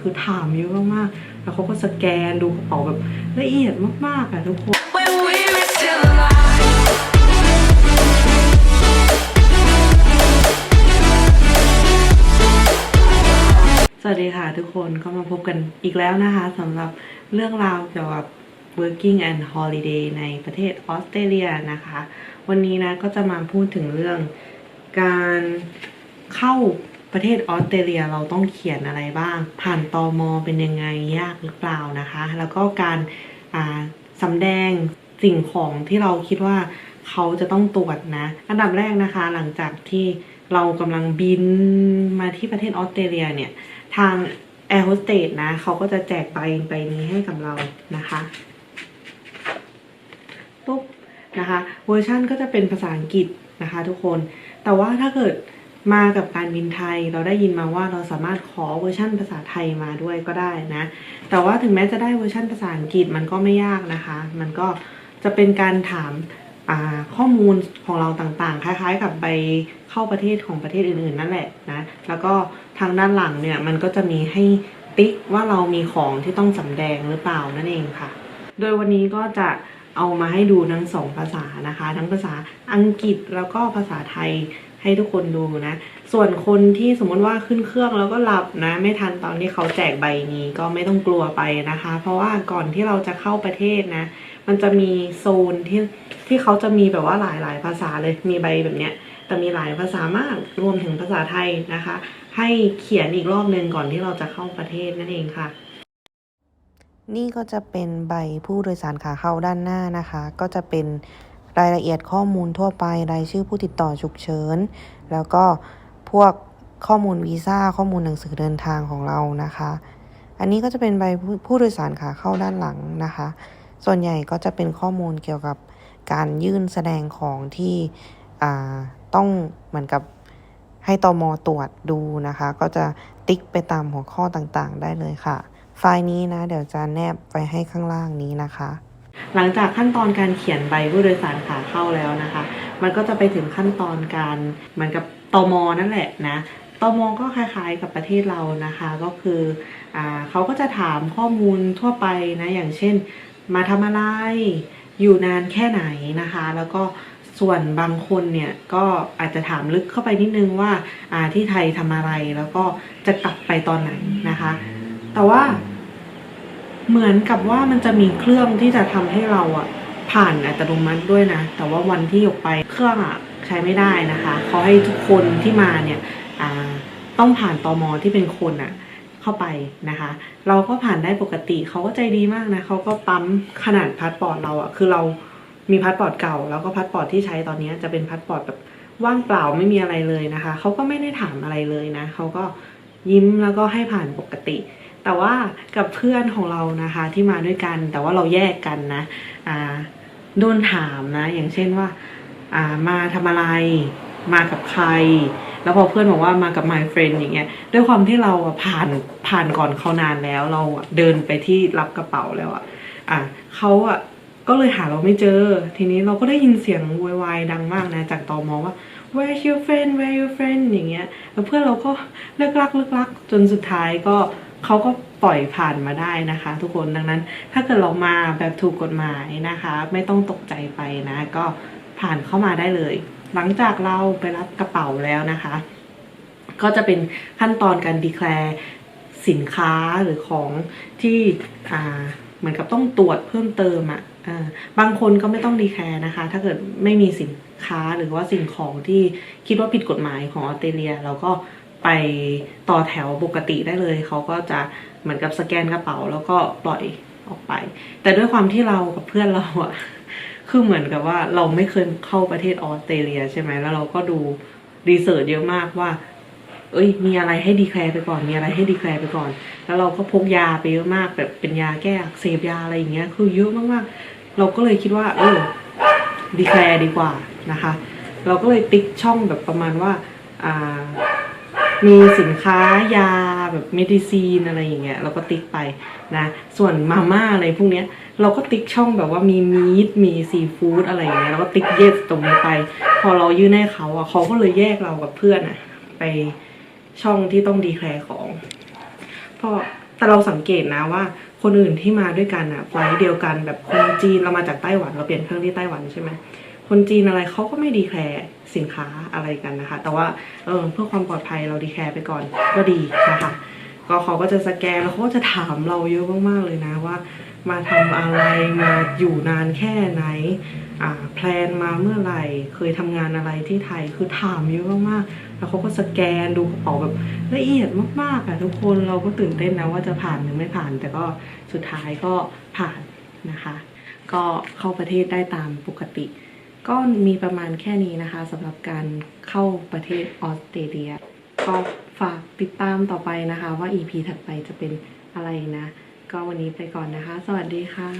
คือถามเยอะมากๆแล้วเขาก็สแกนดูกระเป๋าแบบละเอียดมากๆอะทุกคน When we were still alive. สวัสดีค่ะทุกคนก็มาพบกันอีกแล้วนะคะสำหรับเรื่องราวเกี่ยวกับ working and holiday ในประเทศออสเตรเลียนะคะ วันนี้นะก็จะมาพูดถึงเรื่องการเข้า ประเทศออสเตรเลียเราต้องเขียนอะไรบ้าง ผ่านตอมอเป็นยังไงยากหรือเปล่านะคะ แล้วก็การาสำแดงสิ่งของที่เราคิดว่าเขาจะต้องตรวจนะ อันดับแรกนะคะ หลังจากที่เรากำลังบินมาที่ประเทศออสเตรเลียเนี่ยทางแอร์โฮสเตสนะเขาก็จะแจกใบใบนี้ให้กับเรานะคะปุ๊บนะคะเวอร์ชันก็จะเป็นภาษาอังกฤษนะคะทุกคน แต่ว่าถ้าเกิด มากับการบินไทย เราได้ยินมาว่าเราสามารถขอเวอร์ชันภาษาไทยมาด้วยก็ได้นะ แต่ว่าถึงแม้จะได้เวอร์ชันภาษาอังกฤษมันก็ไม่ยากนะคะ มันก็จะเป็นการถามาข้อมูลของเราต่างๆ คล้ายๆ กับใบเข้าประเทศของประเทศอื่นๆ นั่นแหละนะ แล้วก็ทางด้านหลังเนี่ยมันก็จะมีให้ติ๊กว่าเรามีของที่ต้องสำแดงหรือเปล่านั่นเองค่ะ โดยวันนี้ก็จะเอามาให้ดูทั้งสองภาษานะคะ ทั้งภาษาอังกฤษแล้วก็ภาษาไทย ให้ทุกคนดูนะ ส่วนคนที่สมมติว่าขึ้นเครื่องแล้วก็หลับนะ ไม่ทันตอนที่เขาแจกใบนี้ก็ไม่ต้องกลัวไปนะคะ เพราะว่าก่อนที่เราจะเข้าประเทศนะ มันจะมีโซนที่ที่เขาจะมีแบบว่าหลายหลายๆภาษาเลยมีใบแบบเนี้ยแต่มีหลายภาษามากรวมถึงภาษาไทยนะคะ ให้เขียนอีกรอบหนึ่งก่อนที่เราจะเข้าประเทศนั่นเองค่ะ นี่ก็จะเป็นใบผู้โดยสารขาเข้าด้านหน้านะคะ ก็จะเป็น รายละเอียดข้อมูลทั่วไป รายชื่อผู้ติดต่อฉุกเฉิน แล้วก็พวกข้อมูลวีซ่า ข้อมูลหนังสือเดินทางของเรานะคะ อันนี้ก็จะเป็นใบผู้โดยสารขาเข้าด้านหลังนะคะ ส่วนใหญ่ก็จะเป็นข้อมูลเกี่ยวกับการยื่นแสดงของที่อ่าต้องเหมือนกับให้ตมตรวจดูนะคะ ก็จะติ๊กไปตามหัวข้อต่างๆ ได้เลยค่ะ ไฟล์นี้นะ เดี๋ยวจะแนบไว้ให้ข้างล่างนี้นะคะ หลังจากขั้นตอนการเขียนใบผู้โดยสารขาเข้าแล้วนะคะ มันก็จะไปถึงขั้นตอนการเหมือนกับตมนั่นแหละนะตมก็คล้ายๆกับประเทศเรานะคะ ก็คืออเขาก็จะถามข้อมูลทั่วไปนะอย่างเช่น มาทำอะไร อยู่นานแค่ไหนนะคะ แล้วก็ส่วนบางคนเนี่ยก็อาจจะถามลึกเข้าไปนิดนึงว่าอ่าที่ไทยทำอะไรแล้วก็จะกลับไปตอนไหนนะคะ แต่ว่า เหมือนกับว่ามันจะมีเครื่องที่จะทำให้เราอะผ่านอัตโนมัติด้วยนะ แต่ว่าวันที่ยกไปเครื่องอะใช้ไม่ได้นะคะเขาให้ทุกคนที่มาเนี่ยต้องผ่านตอมอที่เป็นคนอะเข้าไปนะคะ เราก็ผ่านได้ปกติเขาก็ใจดีมากนะเขาก็ปั๊มขนาดพาสปอร์ตเราอะคือเรามีพาสปอร์ตเก่า แล้วก็พาสปอร์ตที่ใช้ตอนนี้จะเป็นพาสปอร์ตแบบว่างเปล่าไม่มีอะไรเลยนะคะเขาก็ไม่ได้ถามอะไรเลยนะเขาก็ยิ้มแล้วก็ให้ผ่านปกติ แต่ว่ากับเพื่อนของเรานะคะที่มาด้วยกัน แต่ว่าเราแยกกันนะอ่าโดนถามนะ อย่างเช่นว่าอ่ามาทำอะไร มากับใคร แล้วพอเพื่อนบอกว่ามากับ my friend อย่างเงี้ย ด้วยความที่เราผ่านผ่านก่อนเขานานแล้ว เราเดินไปที่รับกระเป๋าแล้วอะอะเขาอะก็เลยหาเราไม่เจอ ทีนี้เราก็ได้ยินเสียงโวยวายดังมากนะ จากตอมอว่า where's your friend where your friend อย่างเงี้ย แล้วเพื่อนเราก็เลิกลักเลิกลักจนสุดท้ายก็ เขาก็ปล่อยผ่านมาได้นะคะ ทุกคนดังนั้น ถ้าเกิดเรามาแบบถูกกฎหมายนะคะ ไม่ต้องตกใจไปนะ ก็ผ่านเข้ามาได้เลย หลังจากเราไปรับกระเป๋าแล้วนะคะ ก็จะเป็นขั้นตอนการดีแคลร์สินค้าหรือของที่อ่าเหมือนกับต้องตรวจเพิ่มเติมอะ่ะบางคนก็ไม่ต้องดีแคลร์นะคะ ถ้าเกิดไม่มีสินค้าหรือว่าสิ่งของที่คิดว่าผิดกฎหมายของออสเตรเลีย เราก็ ไปต่อแถวปกติได้เลย เขาก็จะเหมือนกับสแกนกระเป๋าแล้วก็ปล่อยออกไป แต่ด้วยความที่เรากับเพื่อนเราอะคือเหมือนกับว่าเราไม่เคยเข้าประเทศออสเตรเลียใช่ไหมแล้วเราก็ดูรีเสิร์ชเยอะมากว่า เอ้ย มีอะไรให้ดีแคลร์ไปก่อน มีอะไรให้ดีแคลร์ไปก่อน แล้วเราก็พกยาไปเยอะมากแบบเป็นยาแก้อักเสบยาอะไรอย่างเงี้ย คือเยอะมากๆ เราก็เลยคิดว่า เออดีแคลร์ดีกว่านะคะ เราก็เลยติ๊กช่องแบบประมาณว่า อ่า มีสินค้ายาแบบเมดิซีนอะไรอย่างเงี้ยเราก็ติ๊กไปนะ ส่วนมาม่าอะไรพวกเนี้ยเราก็ติ๊กช่องแบบว่ามีมีทมีซีฟู้ดอะไรอย่างเงี้ยเราก็ติ๊กเยสตรงนี้ไป พอเรายื่นให้เขาอะเขาก็เลยแยกเรากับเพื่อนอะ ไปช่องที่ต้องดีแคลร์ของพอแต่เราสังเกตนะว่า คนอื่นที่มาด้วยกันอะไฟล์เดียวกันแบบคนจีนเรามาจากไต้หวันเราเปลี่ยนเครื่องที่ไต้หวันใช่ไหม คนจีนอะไรเขาก็ไม่ดีแคร์สินค้าอะไรกันนะคะ แต่ว่าเออเพื่อความปลอดภัยเราดีแคร์ไปก่อนก็ดีนะคะ ก็เขาก็จะสแกนแล้วเขาก็จะถามเราเยอะมากๆเลยนะว่า มาทำอะไรมาอยู่นานแค่ไหนอ่าแพลนมาเมื่อไหร่เคยทำงานอะไรที่ไทยคือถามเยอะมากๆแล้วเขาก็สแกนดูกระเป๋าแบบละเอียดมากๆอะทุกคนเราก็ตื่นเต้นนะว่าจะผ่านหรือไม่ผ่าน แต่ก็สุดท้ายก็ผ่านนะคะ ก็เข้าประเทศได้ตามปกติ ก็มีประมาณแค่นี้นะคะสำหรับการเข้าประเทศออสเตรเลีย ก็ฝากติดตามต่อไปนะคะว่า EP ถัดไปจะเป็นอะไรนะ ก็วันนี้ไปก่อนนะคะ สวัสดีค่ะ